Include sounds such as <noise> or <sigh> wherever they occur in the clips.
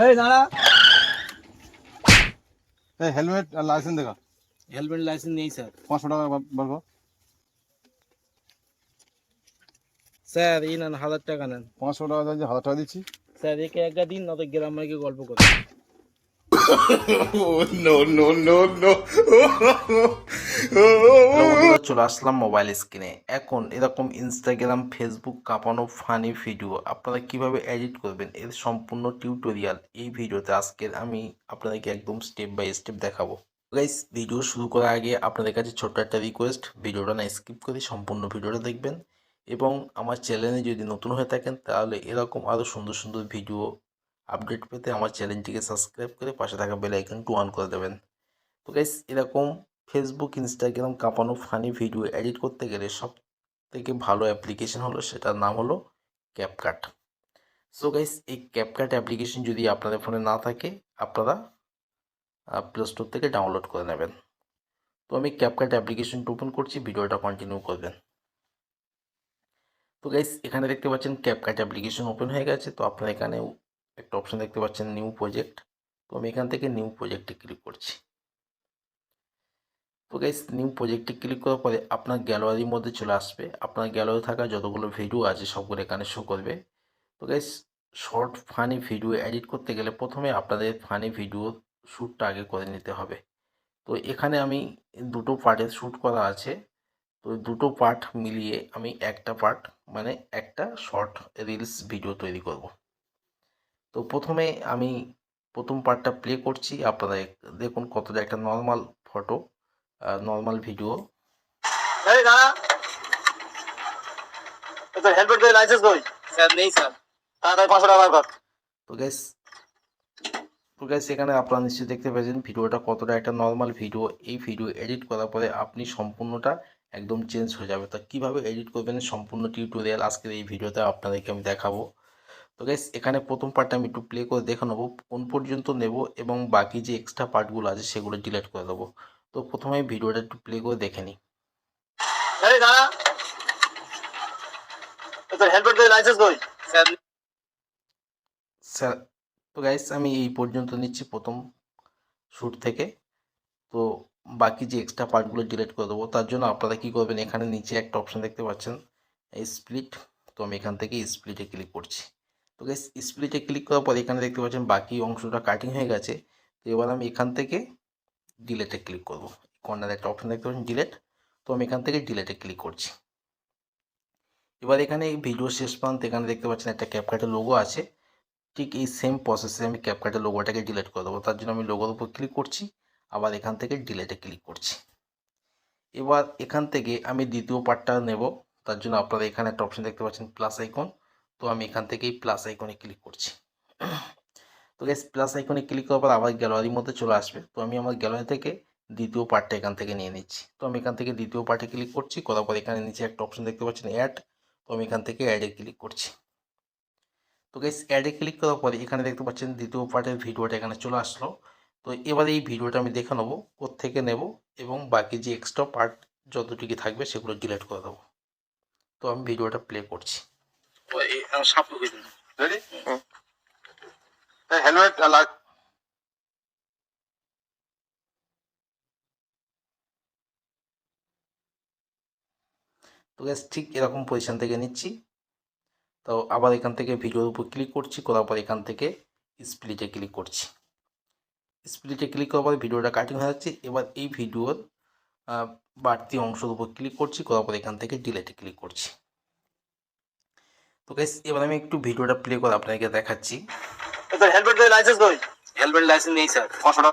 এই দাঁড়া। এই হেলমেট আর লাইসেন্স দেখা। হেলমেট লাইসেন্স নেই স্যার পাঁচশো টাকা বার কর। স্যার এই নেন হাজার টাকা নেন। পাঁচশো টাকা দিয়ে হাজার টাকা দিচ্ছি। স্যার একে একটা দিন না তো গ্রামের গল্প করতে। <laughs> চলে আসলাম মোবাইল স্ক্রিনে এখন এরকম ইনস্টাগ্রাম ফেসবুক কাঁপানো ফানি ভিডিও আপনারা কীভাবে এডিট করবেন, এর সম্পূর্ণ টিউটোরিয়াল এই ভিডিওতে আজকের আমি আপনাদেরকে একদম স্টেপ বাই স্টেপ দেখাবো। গাইস ভিডিও শুরু করার আগে আপনাদের কাছে ছোট্ট একটা রিকোয়েস্ট ভিডিওটা না স্কিপ করে সম্পূর্ণ ভিডিওটা দেখবেন। এবং আমার চ্যানেলে যদি নতুন হয়ে থাকেন, তাহলে এরকম আরও সুন্দর সুন্দর ভিডিও আপডেট পেতে আমার চ্যানেলটিকে সাবস্ক্রাইব করে পাশে থাকা বেল আইকনটি অন করে দেবেন। তো গাইস এরকম ফেসবুক ইনস্টাগ্রাম কাঁপানো ফানি ভিডিও এডিট করতে গেলে সব থেকে ভালো অ্যাপ্লিকেশন হলো সেটার নাম হলো ক্যাপকাট সো গাইস এই ক্যাপকাট অ্যাপ্লিকেশন যদি আপনাদের ফোনে না থাকে, আপনারা প্লে স্টোর থেকে ডাউনলোড করে নেবেন। তো আমি ক্যাপকাট অ্যাপ্লিকেশনটা ওপেন করছি ভিডিওটা কন্টিনিউ করবেন। তো গাইস এখানে দেখতে পাচ্ছেন ক্যাপকাট অ্যাপ্লিকেশন ওপেন হয়ে গেছে, তো আপনারা এখানে একটা অপশন দেখতে পাচ্ছেন নিউ প্রজেক্ট তো আমি এখান থেকে নিউ প্রজেক্টে ক্লিক করছি। তো গাইস নিউ প্রজেক্টে ক্লিক করার পরে আপনার গ্যালারির মধ্যে চলে আসবে। আপনার গ্যালারি থাকা যতগুলো ভিডিও আছে, সবগুলো এখানে শো করবে। তো guys short funny video edit করতে গেলে প্রথমে আপনাদের ফানি ভিডিও শ্যুটটা আগে করে নিতে হবে। তো এখানে আমি দুটো পার্টের শ্যুট করা আছে। তো দুটো পার্ট মিলিয়ে আমি একটা পার্ট মানে একটা শর্ট রিলস ভিডিও তৈরি করব। তো প্রথমে আমি প্রথম পার্টটা প্লে করছি। আপনারা দেখুন কতটা একটা নর্মাল ফটো নর্মাল ভিডিও এই দাঁড়া। তোর হেলমেট কই লাইসেন্স কই? স্যার নেই স্যার। তাড়াতাড়ি পাঁচশো টাকা বার কর। তো গ্যাস তো গ্যাস এখানে আপনারা নিশ্চয়ই দেখতে পেয়েছেন ভিডিওটা কতটা একটা নর্মাল ভিডিও এই ভিডিও এডিট করার পরে আপনি সম্পূর্ণটা একদম চেঞ্জ হয়ে যাবে। তা কীভাবে এডিট করবেন সম্পূর্ণ টিউটোরিয়াল আজকের এই ভিডিওতে আপনাদেরকে আমি দেখাবো। তো গাইস এখানে প্রথম পার্টটা আমি একটু প্লে করে দেখে নেব কোন পর্যন্ত নেব এবং বাকি যে এক্সট্রা পার্টগুলো আছে সেগুলো ডিলিট করে দেবো। তো প্রথমে আমি ভিডিওটা একটু প্লে করে দেখে নিই। এই দাঁড়া তোর হেলমেট কই লাইসেন্স কই? স্যার। স্যার তো গাইস আমি এই পর্যন্ত নিচ্ছি প্রথম শ্যুট থেকে। তো বাকি যে এক্সট্রা পার্টগুলো ডিলিট করে দেবো তার জন্য আপনারা কী করবেন এখানে নিচে একটা অপশান দেখতে পাচ্ছেন এই স্প্লিট তো আমি এখান থেকে স্প্লিটে ক্লিক করছি। তো স্প্লিটে ক্লিক করার পর এখানে দেখতে পাচ্ছেন বাকি অংশটা কাটিং হয়ে গেছে। তো এবার আমি এখান থেকে ডিলেটে ক্লিক করব। কর্নার একটা অপশন দেখতে পাচ্ছেন ডিলেট তো আমি এখান থেকে ডিলেটে ক্লিক করছি। এবার এখানে ভিডিও শেষ প্রান্ত এখানে দেখতে পাচ্ছেন একটা ক্যাপকাটের লোগো আছে। ঠিক এই সেম প্রসেসে আমি ক্যাপকাটের লোগোটাকে ডিলেট করে দেবো। তার জন্য আমি লোগোর উপর ক্লিক করছি, আবার এখান থেকে ডিলেটে ক্লিক করছি। এবার এখান থেকে আমি দ্বিতীয় পার্টটা নেব। তার জন্য আপনারা এখানে একটা অপশন দেখতে পাচ্ছেন প্লাস আইকন তো আমি এখান থেকে এই প্লাস আইকনে ক্লিক করছি। তো গ্যাস প্লাস আইকনে ক্লিক করার পর আবার গ্যালারির মধ্যে চলে আসবে। তো আমি আমার গ্যালারি থেকে দ্বিতীয় পার্টটা এখান থেকে নিয়ে নিচ্ছি। তো আমি এখান থেকে দ্বিতীয় পার্টে ক্লিক করছি। করার পর এখানে নিচে একটা অপশন দেখতে পাচ্ছেন অ্যাড তো আমি এখান থেকে অ্যাডে ক্লিক করছি। তো গাইস অ্যাডে ক্লিক করার পরে এখানে দেখতে পাচ্ছেন, দ্বিতীয় পার্টের ভিডিওটা এখানে চলে আসলো। তো এবারে এই ভিডিওটা আমি দেখে নেব থেকে নেব এবং বাকি যে এক্সট্রা পার্ট যতটুকু থাকবে সেগুলো ডিলিট করে দেবো। তো আমি ভিডিওটা প্লে করছি। সাপ কই রেডি হেলমেট আর তো গ্যাস ঠিক এরকম পজিশন থেকে নিচ্ছি। তো আবার এখান থেকে ভিডিওর উপর ক্লিক করছি করার পর এখান থেকে স্প্লিটে ক্লিক করছি। স্প্লিটে ক্লিক করার পর ভিডিওটা কাটিং হয়ে যাচ্ছে। এবার এই ভিডিওর বাড়তি অংশের উপর ক্লিক করছি করার পর এখান থেকে ডিলেটে ক্লিক করছি। তো গ্যাস এবার আমি একটু ভিডিওটা প্লে করে আপনাকে দেখাচ্ছি। তোর হেলমেট কই লাইসেন্স কই হেলমেট লাইসেন্স নেই স্যার টাকা।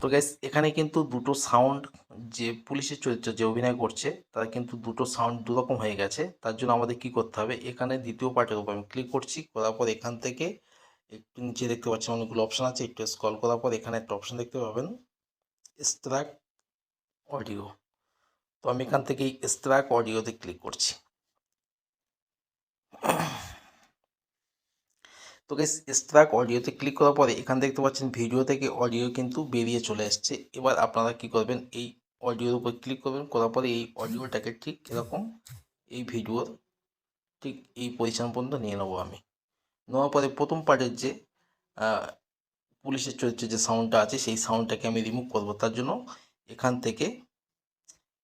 তো গ্যাস এখানে কিন্তু দুটো সাউন্ড যে পুলিশের চরিত্র যে অভিনয় করছে তার কিন্তু দুটো সাউন্ড দুরকম হয়ে গেছে। তার জন্য আমাদের কি করতে হবে? এখানে দ্বিতীয় পার্টের উপর আমি ক্লিক করছি করার পর এখান থেকে একটু নিচে দেখতে পাচ্ছেন অনেকগুলো অপশান আছে একটু স্ক্রল করার পর এখানে একটা অপশান দেখতে পাবেন স্ট্রাক অডিও তো আমি এখান থেকে স্ট্রাক অডিওতে ক্লিক করছি। তো গেস স্ট্রাক অডিওতে ক্লিক করার পরে এখানে দেখতে পাচ্ছেন ভিডিও থেকে অডিও কিন্তু বেরিয়ে চলে এসছে। এবার আপনারা কি করবেন, এই অডিওর উপর ক্লিক করবেন, করার পরে এই অডিওটাকে ঠিক এরকম এই ভিডিওর ঠিক এই পজিশন পর্যন্ত নিয়ে নেব আমি। নেওয়ার পরে প্রথম পার্টের যে পুলিশের চরিত্রের যে সাউন্ডটা আছে, সেই সাউন্ডটাকে আমি রিমুভ করব। তার জন্য এখান থেকে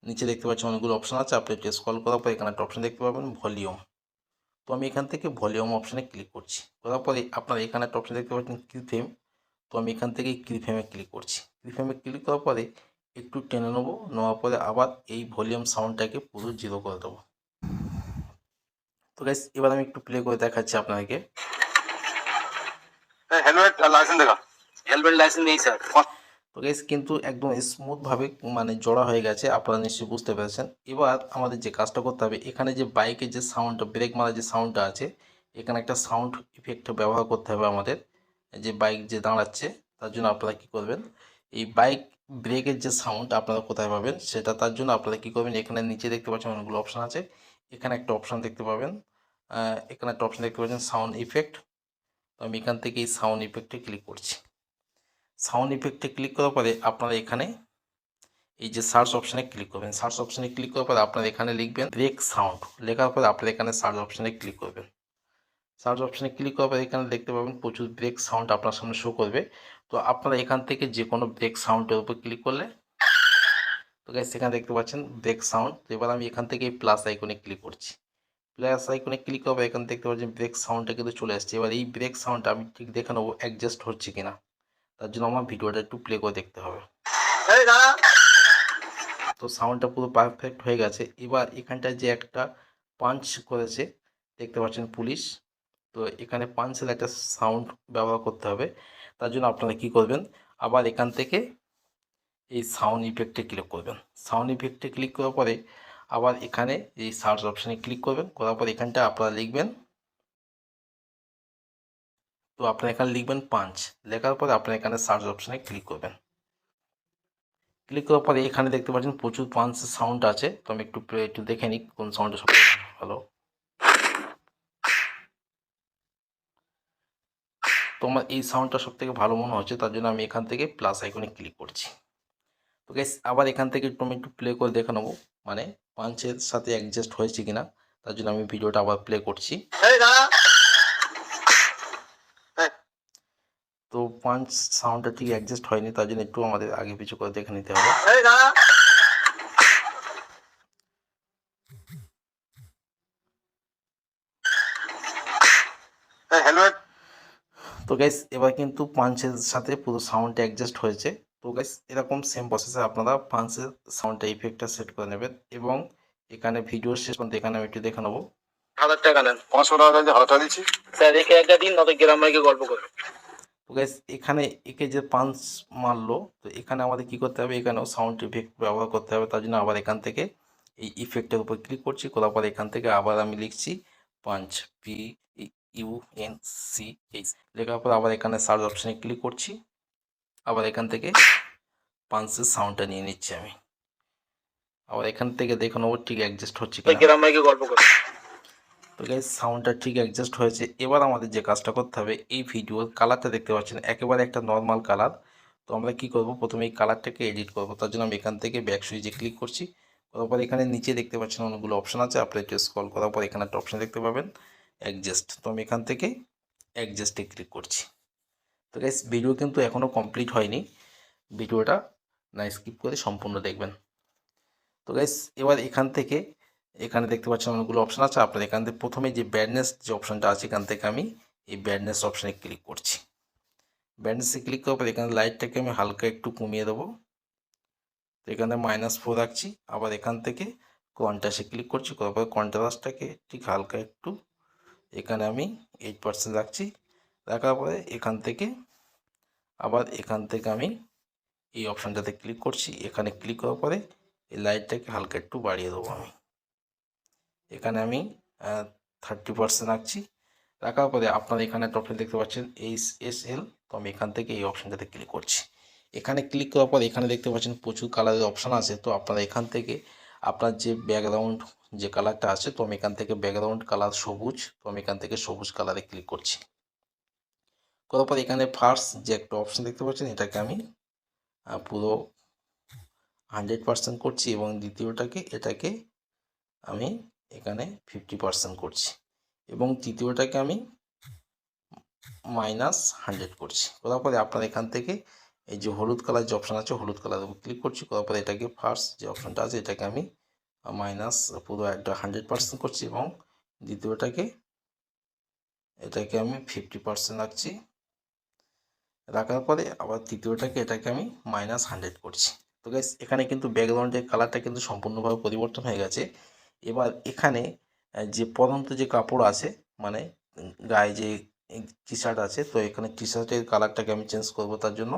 নিচে দেখতে পাচ্ছেন অনেকগুলো অপশান আছে। আপনি একটু স্ক্রল করার পর এখানে একটা অপশান দেখতে পাবেন ভলিউম তো আমি এখান থেকে ভলিউম অপশানে ক্লিক করছি। করার পরে আপনারা এখানে একটা অপশান দেখতে পাচ্ছেন ক্রিফেম তো আমি এখান থেকে ক্রিফেমে ক্লিক করছি। ক্রিফেমে ক্লিক করার পরে একটু টেনে নেব। নেওয়ার পরে আবার এই ভলিউম সাউন্ডটাকে পুরো জিরো করে দেবো। তো গাইস এবার আমি একটু প্লে করে দেখাচ্ছি আপনাদেরকে। হেলমেট লাইসেন্স দেখা। হেলমেট লাইসেন্স নেই স্যার তো গাইস কিন্তু একদম স্মুথভাবে মানে জোড়া হয়ে গেছে, আপনারা নিশ্চয়ই বুঝতে পেরেছেন। এবার আমাদের যে কাজটা করতে হবে, এখানে যে বাইকের যে সাউন্ডটা ব্রেক মারার যে সাউন্ডটা আছে, এখানে একটা সাউন্ড ইফেক্ট ব্যবহার করতে হবে আমাদের। যে বাইক যে দাঁড়াচ্ছে, তার জন্য আপনারা কী করবেন? এই বাইক ব্রেকের যে সাউন্ড আপনারা কোথায় পাবেন, সেটা তার জন্য আপনারা কী করবেন? এখানে নিচে দেখতে পাচ্ছেন অনেকগুলো অপশান আছে। এখানে একটা অপশান দেখতে পাবেন। এখানে একটা অপশান দেখতে পাচ্ছেন সাউন্ড ইফেক্ট তো আমি এখান থেকে এই সাউন্ড ইফেক্টে ক্লিক করছি। সাউন্ড ইফেক্টে ক্লিক করার পরে আপনারা এখানে এই যে সার্চ অপশানে ক্লিক করবেন। সার্চ অপশানে ক্লিক করার পরে আপনারা এখানে লিখবেন ব্রেক সাউন্ড লেখার পরে আপনারা এখানে সার্চ অপশানে ক্লিক করবেন। সার্চ অপশানে ক্লিক করার পরে এখানে দেখতে পাবেন প্রচুর ব্রেক সাউন্ড আপনার সামনে শো করবে। তো আপনারা এখান থেকে যে কোনো ব্রেক সাউন্ডের উপর ক্লিক করলে তো গাইস সেখানে দেখতে পাচ্ছেন ব্রেক সাউন্ড তো এবার আমি এখান থেকে প্লাস আইকনে ক্লিক করছি। প্লাস আইকনে ক্লিক করব এখানে দেখতে পাচ্ছেন ব্রেক সাউন্ডটা কিন্তু চলে আসছে। এবার এই ব্রেক সাউন্ডটা আমি ঠিক দেখে নেব অ্যাডজাস্ট হচ্ছে কিনা। তার জন্য আমার ভিডিওটা একটু প্লে করে দেখতে হবে। তো সাউন্ডটা পুরো পারফেক্ট হয়ে গেছে। এবার এখানটায় যে একটা পাঞ্চ করেছে দেখতে পাচ্ছেন পুলিশ তো এখানে পাঞ্চের একটা সাউন্ড ব্যবহার করতে হবে। তার জন্য আপনারা কি করবেন? আবার এখান থেকে এই সাউন্ড ইফেক্টে ক্লিক করবেন। সাউন্ড ইফেক্টে ক্লিক করার পরে আবার এখানে এই সার্চ অপশানে ক্লিক করবেন। করার পর এখানটা আপনারা লিখবেন তো আপনারা এখানে লিখবেন পাঞ্চ। লেখার পরে আপনারা এখানে সার্চ অপশানে ক্লিক করবেন। ক্লিক করার পরে এখানে দেখতে পাচ্ছেন প্রচুর পাঞ্চ সাউন্ড আছে। তো আমি একটু একটু দেখে নিই কোন সাউন্ডটা সবথেকে ভালো। তো আমার এই সাউন্ডটা সব থেকে ভালো মনে হচ্ছে, তার জন্য আমি এখান থেকে প্লাস আইকনে ক্লিক করছি। তো গাইস আবার এখান থেকে একটু আমি একটু প্লে করে দেখে নেব মানে পাঞ্চের সাথে অ্যাডজাস্ট হয়েছে কিনা। তার জন্য আমি ভিডিওটা আবার প্লে করছি এই দাঁড়া তো পাঞ্চ সাউন্ডটা ঠিক অ্যাডজাস্ট হয়নি তার জন্য একটু আমাদের আগে পিছু করে দেখে নিতে হবে। তো গাইস এবার কিন্তু পাঞ্চের সাথে পুরো সাউন্ডটা অ্যাডজাস্ট হয়েছে। তো গাইস এরকম সেম প্রসেসে আপনারা পাঞ্চের সাউন্ডটা ইফেক্টটা সেট করে নেবেন এবং এখানে ভিডিও শেষ পর্যন্ত এখানে আমি একটু দেখে নেব। হাজার টাকা নেন। পাঁচশো টাকা হাজার টাকা দিচ্ছি। স্যার রেখে একটা দিন নয় গ্রাম গল্প করবে তো গাইস এখানে একে যে পাঞ্চ মারলো তো এখানে আমাদের কি করতে হবে? এখানেও সাউন্ড ইফেক্ট ব্যবহার করতে হবে। তার জন্য আবার এখান থেকে এই ইফেক্টের উপর ক্লিক করছি। করার পর এখান থেকে আবার আমি লিখছি punch P U N C H লেখার পর আবার এখানে সার্চ অপশানে ক্লিক করছি। আবার এখান থেকে পাঞ্চের সাউন্ডটা নিয়ে নিচ্ছি আমি। আবার এখান থেকে দেখে নেব ঠিক অ্যাডজাস্ট হচ্ছে গ্রামে গল্প করবে তো গাইজ সাউন্ডটা ঠিক অ্যাডজাস্ট হয়েছে। এবার আমাদের যে কাজটা করতে হবে, এই ভিডিওর কালারটা দেখতে পাচ্ছেন, একেবারে একটা নর্মাল কালার তো আমরা কি করব? প্রথমে এই কালারটাকে এডিট করব। তার জন্য আমি এখান থেকে ব্যাক সুইচে ক্লিক করছি। করার পর এখানে নিচে দেখতে পাচ্ছেন অনেকগুলো অপশন আছে। আপনি একটু স্ক্রল করার পর এখানে একটা অপশন দেখতে পাবেন অ্যাডজাস্ট তো আমি এখান থেকে অ্যাডজাস্টে ক্লিক করছি। তো গাইজ ভিডিও কিন্তু এখনও কমপ্লিট হয়নি। ভিডিওটা না স্কিপ করে সম্পূর্ণ দেখবেন। তো গাইজ এবার এখান থেকে এখানে দেখতে পাচ্ছেন অনেকগুলো অপশান আছে। আপনার এখান থেকে প্রথমে যে ব্যাডনেস যে অপশনটা আছে, এখান থেকে আমি এই ব্যাডনেস অপশানে ক্লিক করছি। ব্যাডনেসে ক্লিক করার পর এখানে লাইটটাকে আমি হালকা একটু কমিয়ে দেবো। তো এখানে মাইনাস ফোর রাখছি। আবার এখান থেকে কন্ট্রাস্টে ক্লিক করছি। করার পর কন্ট্রাস্টটাকে ঠিক হালকা একটু এখানে আমি এইট পার্সেন্ট রাখছি। রাখার পরে এখান থেকে আবার এখান থেকে আমি এই অপশানটাতে ক্লিক করছি। এখানে ক্লিক করার পরে এই লাইটটাকে হালকা একটু বাড়িয়ে দেবো আমি। এখানে আমি থার্টি পার্সেন্ট রাখছি রাখার পরে আপনারা এখানে অপশন দেখতে পাচ্ছেন এইচ এস এল তো আমি এখান থেকে এই অপশানটাতে ক্লিক করছি। এখানে ক্লিক করার পর এখানে দেখতে পাচ্ছেন প্রচুর কালারের অপশান আছে। তো আপনারা এখান থেকে আপনার যে ব্যাকগ্রাউন্ড যে কালারটা আছে, তো আমি এখান থেকে ব্যাকগ্রাউন্ড কালার সবুজ, তো আমি এখান থেকে সবুজ কালারে ক্লিক করছি। করার পর এখানে ফার্স্ট যে একটা অপশান দেখতে পাচ্ছেন, এটাকে আমি পুরো হান্ড্রেড পার্সেন্ট করছি এবং দ্বিতীয়টাকে, এটাকে আমি এখানে ফিফটি পার্সেন্ট করছি। এবং তৃতীয়টাকে আমি মাইনাস হান্ড্রেড করছি। করার পরে আপনার এখান থেকে এই যে হলুদ কালার যে অপশান আছে, হলুদ কালার ক্লিক করছি। করার পরে এটাকে ফার্স্ট যে অপশানটা আছে, এটাকে আমি মাইনাস পুরো একটা হান্ড্রেড পার্সেন্ট করছি এবং দ্বিতীয়টাকে এটাকে আমি ফিফটি পার্সেন্ট রাখছি। রাখার পরে আবার তৃতীয়টাকে এটাকে আমি মাইনাস হান্ড্রেড করছি। তো গাইস এখানে কিন্তু ব্যাকগ্রাউন্ডের কালারটা কিন্তু সম্পূর্ণভাবে পরিবর্তন হয়ে গেছে। এবার এখানে যে পরন্ত যে কাপড় আছে মানে গায়ে যে টি শার্ট আছে, তো এখানে টি শার্টের কালারটাকে আমি চেঞ্জ করব তার জন্য।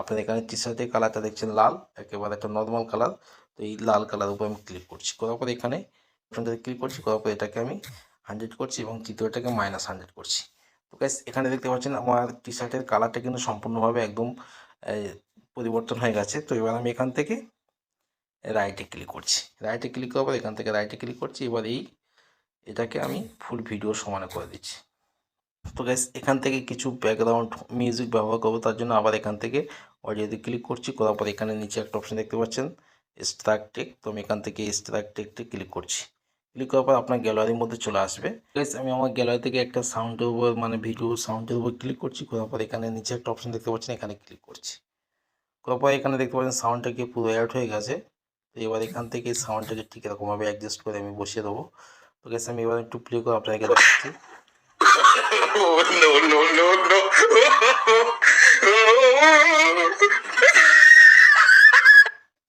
আপনার এখানে টি শার্টের কালারটা দেখছেন লাল, একেবারে একটা নর্মাল কালার তো এই লাল কালার উপর আমি ক্লিক করছি। করার পরে এখানে অপশনটাতে ক্লিক করছি, করার পরে এটাকে আমি হান্ড্রেড করছি এবং তৃতীয়টাকে মাইনাস হান্ড্রেড করছি। তো গাইস এখানে দেখতে পাচ্ছেন আমার টি শার্টের কালারটা কিন্তু সম্পূর্ণভাবে একদম পরিবর্তন হয়ে গেছে। তো এবার আমি এখান থেকে রাইটে ক্লিক করছি। রাইটে ক্লিক করার পর এখান থেকে রাইটে ক্লিক করছি, এবার এই, এটাকে আমি ফুল ভিডিও সমানে করে দিচ্ছি। তো গাইস এখান থেকে কিছু ব্যাকগ্রাউন্ড মিউজিক ব্যবহার করব, তার জন্য আবার এখান থেকে অডিওতে ক্লিক করছি, করার পর এখানে নিচে একটা অপশন দেখতে পাচ্ছেন স্ট্রাক টেক তো আমি এখান থেকে স্ট্রাক টেকটে ক্লিক করছি। ক্লিক করার পর আপনার গ্যালারির মধ্যে চলে আসবে। গাইস আমি আমার গ্যালারি থেকে একটা সাউন্ডের উপর মানে ভিডিও সাউন্ডের উপর ক্লিক করছি, করার পর এখানে নিচে একটা অপশন দেখতে পাচ্ছেন, এখানে ক্লিক করছি। করার পর এখানে দেখতে পাচ্ছেন সাউন্ডটাকে পুরো অ্যাড হয়ে গেছে। তো এবার এখান থেকে সাউন্ডটাকে ঠিক এরকমভাবে অ্যাডজাস্ট করে আমি বসিয়ে দেবো তো গেছে আমি এবার একটু প্লে করে আপনাকে দেখাচ্ছি no, no, no, no.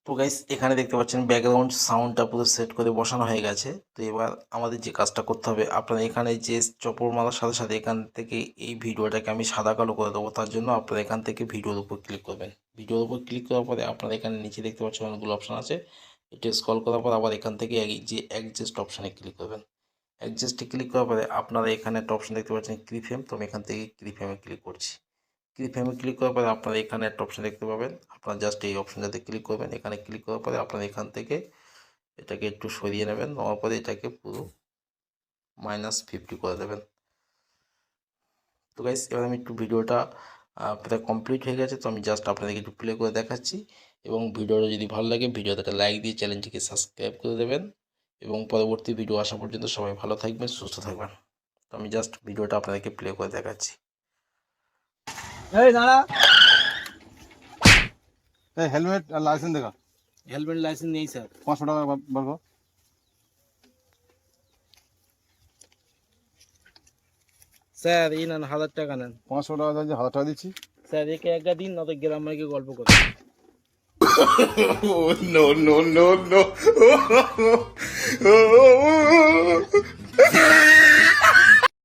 তো গাইস এখানে দেখতে পাচ্ছেন ব্যাকগ্রাউন্ড সাউন্ডটা পুরো সেট করে বসানো হয়ে গেছে। তো এবার আমাদের যে কাজটা করতে হবে, আপনারা এখানে যে চপর মারার সাথে সাথে এখান থেকে এই ভিডিওটাকে আমি সাদা কালো করে দেবো। তার জন্য আপনারা এখান থেকে ভিডিওর উপর ক্লিক করবেন। ভিডিওর উপর ক্লিক করার পরে আপনারা এখানে নিচে দেখতে পাচ্ছেন অনেকগুলো অপশান আছে। এটা স্ক্রল করার পর আবার এখান থেকে যে অ্যাডজাস্ট অপশানে ক্লিক করবেন। অ্যাডজাস্টে ক্লিক করার পরে আপনারা এখানে একটা অপশান দেখতে পাচ্ছেন ক্রিফেম তো আমি এখান থেকে ক্রিফেমে ক্লিক করছি। ক্লিপে ক্লিক করার পরে আপনারা এখানে একটা অপশন দেখতে পাবেন। আপনারা জাস্ট এই অপশনটাতে ক্লিক করবেন। এখানে ক্লিক করার পরে আপনারা এখান থেকে এটাকে একটু সরিয়ে নেবেন। নেওয়ার পরে এটাকে পুরো মাইনাস ফিফটি করে দেবেন। তো গাইস এবার আমি একটু ভিডিওটা প্রায় কমপ্লিট হয়ে গেছে। তো আমি জাস্ট আপনাদেরকে একটু প্লে করে দেখাচ্ছি। এবং ভিডিওটা যদি ভালো লাগে, ভিডিওতে একটা লাইক দিয়ে চ্যানেলটিকে সাবস্ক্রাইব করে দেবেন। এবং পরবর্তী ভিডিও আসা পর্যন্ত সবাই ভালো থাকবেন, সুস্থ থাকবেন। তো আমি জাস্ট ভিডিওটা আপনাদেরকে প্লে করে দেখাচ্ছি। এই দাঁড়া। এই হেলমেট আর লাইসেন্স দেখা। হেলমেট লাইসেন্স নেই স্যার পাঁচশো টাকা কর। স্যার এই নেন হাজার টাকা নেন। পাঁচশো টাকা দিয়ে হাজার টাকা দিচ্ছি। স্যার একে একটা দিন নয়তো গ্রাম গল্প করো। No, no, no, no. <laughs>